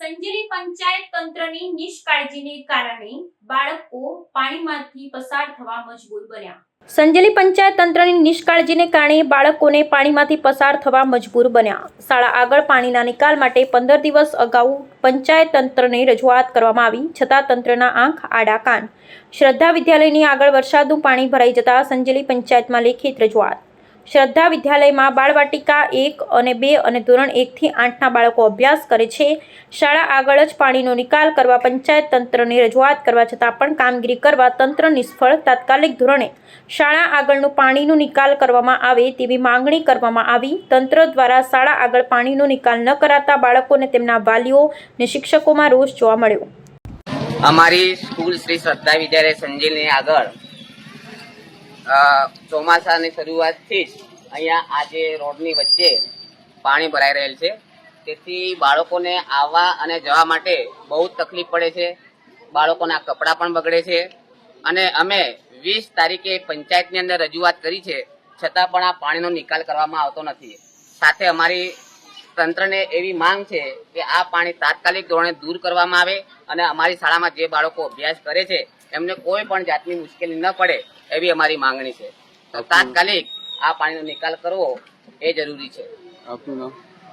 સંજેલી પંચાયત તંત્રની નિષ્કાળજીને કારણે બાળકો પાણીમાંથી પસાર થવા મજબૂર બન્યા. સંજલી પંચાયત તંત્રની નિષ્કાળજીને કારણે બાળકોને પાણીમાંથી પસાર થવા મજબૂર બન્યા. શાળા આગળ પાણીના નિકાલ માટે પંદર દિવસ અગાઉ પંચાયત તંત્રને રજૂઆત કરવામાં આવી, છતાં તંત્રના આંખ આડા કાન. શ્રદ્ધા વિદ્યાલયની આગળ વરસાદનું પાણી ભરાઈ જતા સંજલી પંચાયતમાં લેખિત રજૂઆત. શ્રદ્ધા વિદ્યાલયમાં બાળવાટિકા એક અને બે અને ધોરણ એકથી આઠના બાળકો અભ્યાસ કરે છે. શાળા આગળ જ પાણીનો નિકાલ કરવા પંચાયત તંત્રને રજૂઆત કરવા છતાં પણ કામગીરી કરવા તંત્ર નિષ્ફળ તાત્કાલિક ધોરણે શાળા આગળનું પાણીનો નિકાલ કરવામાં આવે તેવી માંગણી કરવામાં આવી. તંત્ર દ્વારા શાળા આગળ પાણીનો નિકાલ ન કરાતા બાળકોને તેમના વાલીઓ અને શિક્ષકોમાં રોષ જોવા મળ્યો. અમારી સ્કૂલ શ્રી શ્રદ્ધા વિદ્યાલય સંજીલની આગળ ચોમાસાની શરૂઆતથી જ અહીંયા આજે રોડની વચ્ચે પાણી ભરાઈ રહેલ છે. તેથી બાળકોને આવવા અને જવા માટે બહુ તકલીફ પડે છે. બાળકોના કપડાં પણ બગડે છે. અને અમે વીસ તારીખે પંચાયતની અંદર રજૂઆત કરી છે. છતાં પણ આ પાણીનો નિકાલ કરવામાં આવતો નથી. સાથે અમારી તંત્રને એવી માંગ છે કે આ પાણી તાત્કાલિક ધોરણે દૂર કરવામાં આવે અને અમારી શાળામાં જે બાળકો અભ્યાસ કરે છે, એમને કોઈ પણ જાતની મુશ્કેલી ન પડે. એવી અમારી માંગણી છે. તો તાત્કાલિક આ પાણીનો નિકાલ કરવો એ જરૂરી છે.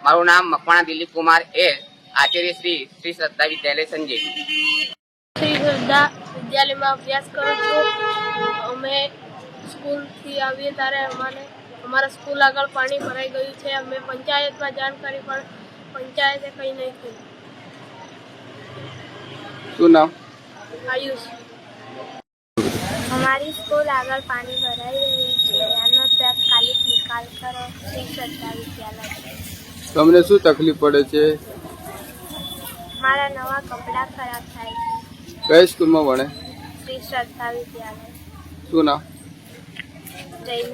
મારું નામ મકવાણા દિલીપ કુમાર એ આચાર્ય શ્રી શ્રી શ્રદ્ધા વિદ્યાલય સંજય. શ્રી શ્રદ્ધા વિદ્યાલયમાં અભ્યાસ કરું છું. અમે સ્કૂલથી આવીએ ત્યારે અમારે અમારા સ્કૂલ આગળ પાણી ભરાઈ ગયું છે. અમે પંચાયતમાં જાણ કરી પણ પંચાયતે કંઈ નહીં થયું શું નામ? આયુષ. અમારી સ્કૂલ આગળ પાણી ભરાઈ રહી છે. આનો તાત્કાલિક નિકાલ કરો. શ્રી શ્રદ્ધા વિદ્યાલય. તમને શું તકલીફ પડે છે? મારા નવા કપડાં ખરાબ થાય છે. કઈ સ્કૂલમાં ભણે? શ્રી શ્રદ્ધા વિદ્યાલય. શું નામ? જૈન